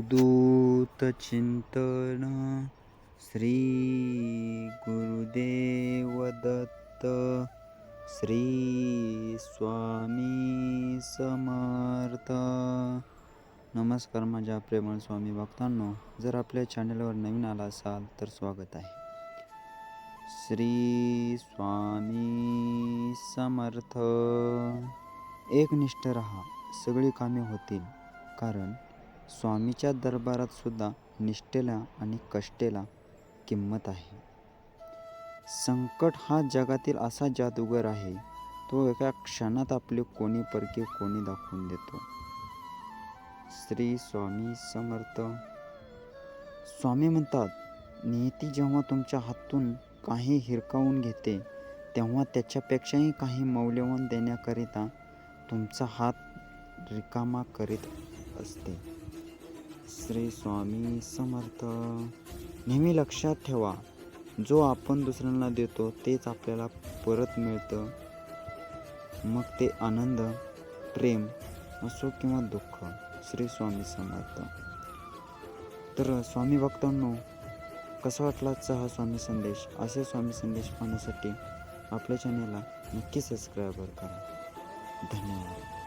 अवधूत चिंतन श्री गुरुदेव दत्त श्री स्वामी समर्थ। नमस्कार माझ्या प्रेमळ स्वामी भक्तांनो जर आपल्या चॅनलवर नवीन आला असाल तर स्वागत आहे. श्री स्वामी समर्थ। एकनिष्ठ रहा सगळी कामे होतील कारण स्वामीच्या दरबारात सुद्धा निष्ठेला आणि कष्टेला किंमत आहे. संकट हा जगातील असा जादूगर आहे तो एका क्षणात आपले कोणी परके कोणी दाखवून देतो. श्री स्वामी समर्थ. स्वामी म्हणतात नियती जेव्हा तुमच्या हातून काही हिरकावून घेते तेव्हा त्याच्यापेक्षाही काही मौल्यवान देण्याकरिता तुमचा हात रिकामा करीत असते. श्री स्वामी समर्थ. नेहमी लक्षात ठेवा जो आपण दुसऱ्यांना देतो तेच आपल्याला परत मिळतं. मग ते आनंद प्रेम असो किंवा दुःख श्री स्वामी समर्थ. तर स्वामी भक्तांनो कसा वाटला हा स्वामी संदेश? असे स्वामी संदेश पाहण्यासाठी आपल्या चॅनेलला नक्की सबस्क्राईबर करा. धन्यवाद.